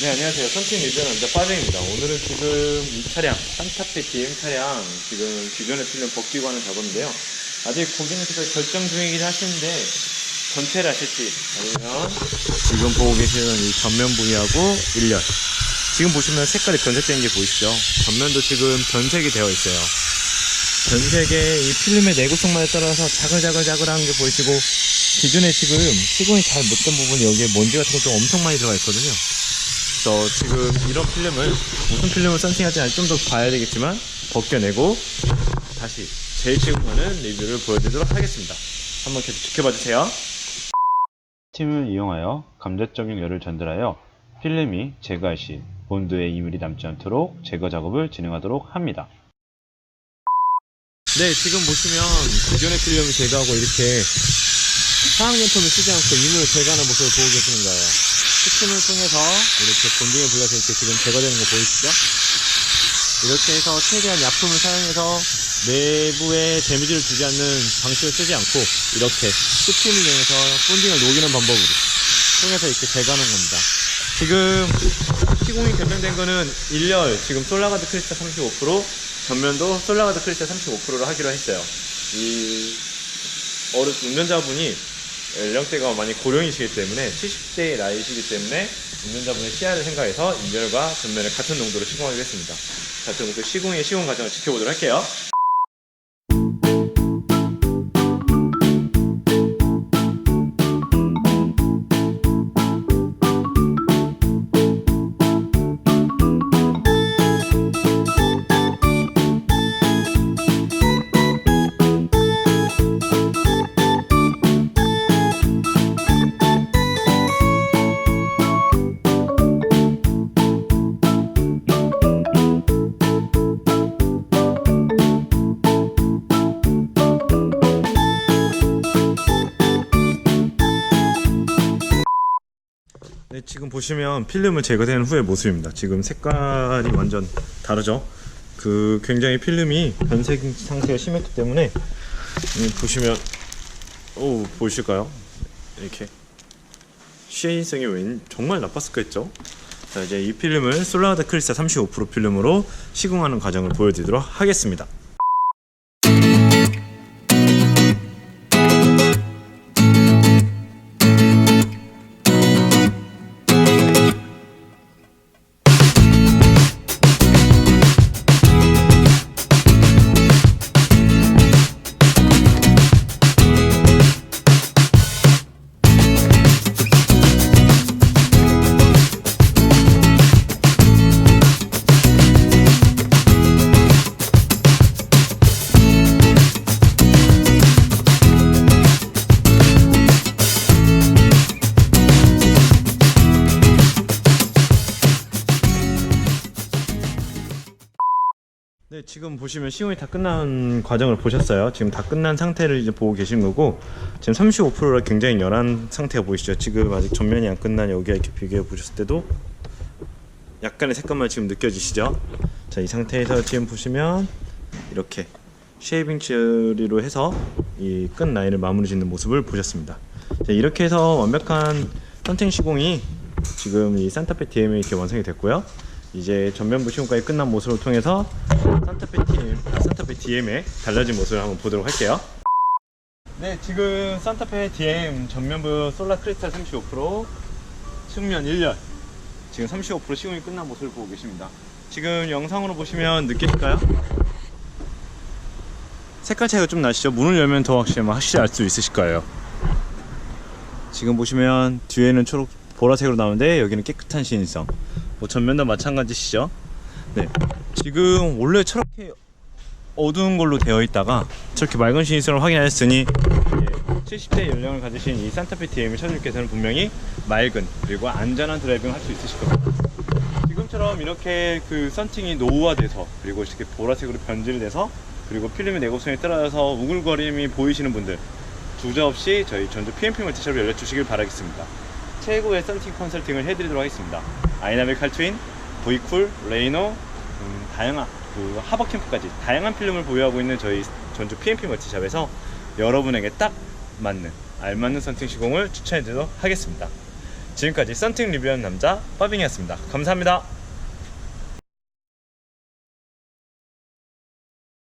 네, 안녕하세요. 선팀 리뷰 남자 빠쟁입니다. 오늘은 지금 이 차량, 산타페 DM 차량, 지금 기존의 필름 벗기고 하는 작업인데요. 아직 고객님께서 결정 중이긴 하시는데, 전체를 하실지, 아니면 지금 보고 계시는 이 전면 부위하고 일렬. 지금 보시면 색깔이 변색된 게 보이시죠? 전면도 지금 변색이 되어 있어요. 변색의 이 필름의 내구성만에 따라서 자글자글자글한 게 보이시고, 기존에 지금 시공이 잘 못 된 부분이 여기에 먼지 같은 것도 엄청 많이 들어가 있거든요. 그래서 지금 이런 필름을 무슨 필름을 썬팅할지 좀 더 봐야 되겠지만 벗겨내고 다시 재시공하는 리뷰를 보여드리도록 하겠습니다. 한번 계속 지켜봐 주세요. 팀을 이용하여 감자적인 열을 전달하여 필름이 제거할 시 본드에 이물이 남지 않도록 제거 작업을 진행하도록 합니다. 네, 지금 보시면 기존의 필름을 제거하고 이렇게 화학연품을 쓰지 않고 이물을 제거하는 모습을 보고 계시는 거예요. 스팀을 통해서 이렇게 본딩을 불러서 이렇게 지금 제거되는 거 보이시죠? 이렇게 해서 최대한 약품을 사용해서 내부에 데미지를 주지 않는 방식을 쓰지 않고 이렇게 스팀을 이용해서 본딩을 녹이는 방법으로 통해서 이렇게 제거하는 겁니다. 지금 시공이 결정된 거는 1열 지금 솔라가드 크리스탈 35% 전면도 솔라가드 크리스탈 35%로 하기로 했어요. 이 어른 운전자분이 연령대가 많이 고령이시기 때문에 70대 나이시기 때문에 운전자분의 시야를 생각해서 2열과 전면을 같은 농도로 시공하기로 했습니다. 자, 그럼 그 시공의 시공 과정을 지켜보도록 할게요. 네, 지금 보시면 필름을 제거된 후의 모습입니다. 지금 색깔이 완전 다르죠? 그 굉장히 필름이 변색 상태가 심했기 때문에 음, 보시면 오 보이실까요? 이렇게 쉐인성이 웬 정말 나빴을 거겠죠? 자 이제 이 필름을 솔라드 크리스타 35% 필름으로 시공하는 과정을 보여드리도록 하겠습니다. 네, 지금 보시면 시공이 다 끝난 과정을 보셨어요. 지금 다 끝난 상태를 이제 보고 계신 거고, 지금 35%가 굉장히 열한 상태가 보이시죠? 지금 아직 전면이 안 끝난 여기와 이렇게 비교해 보셨을 때도 약간의 색감만 지금 느껴지시죠? 자, 이 상태에서 지금 보시면 이렇게 쉐이빙 처리로 해서 이 끝 라인을 마무리 짓는 모습을 보셨습니다. 자, 이렇게 해서 완벽한 선팅 시공이 지금 이 산타페 DM이 이렇게 완성이 됐고요. 이제 전면부 시공까지 끝난 모습을 통해서 산타페 아, 산타페 DM의 달라진 모습을 한번 보도록 할게요. 네, 지금 산타페 DM 전면부 솔라 크리스탈 35% 측면 1열 지금 35% 시공이 끝난 모습을 보고 계십니다. 지금 영상으로 보시면 느끼실까요? 색깔 차이가 좀 나시죠? 문을 열면 더 확실히, 확실히 알 수 있으실 거예요. 지금 보시면 뒤에는 초록 보라색으로 나오는데 여기는 깨끗한 신인성. 뭐 전면도 마찬가지시죠? 네. 지금 원래 저렇게 어두운 걸로 되어 있다가 저렇게 맑은 신인성을 확인하였으니 70대 연령을 가지신 이 산타페 DM의 차주님께서는 분명히 맑은 그리고 안전한 드라이빙을 할 수 있으실 겁니다. 지금처럼 이렇게 그 썬팅이 노후화돼서 그리고 이렇게 보라색으로 변질이 돼서 그리고 필름의 내구성에 따라서 우글거림이 보이시는 분들 주저없이 저희 전주 PMP 멀티샵을 연락주시길 바라겠습니다. 최고의 썬팅 컨설팅을 해드리도록 하겠습니다. 아이나믹 칼트윈, V쿨, 레이노, 음, 다양한 그 하버 캠프까지 다양한 필름을 보유하고 있는 저희 전주 PMP 멀티샵에서 여러분에게 딱 맞는 알맞는 썬팅 시공을 추천해드리도록 하겠습니다. 지금까지 썬팅 리뷰하는 남자 빠빙이었습니다. 감사합니다.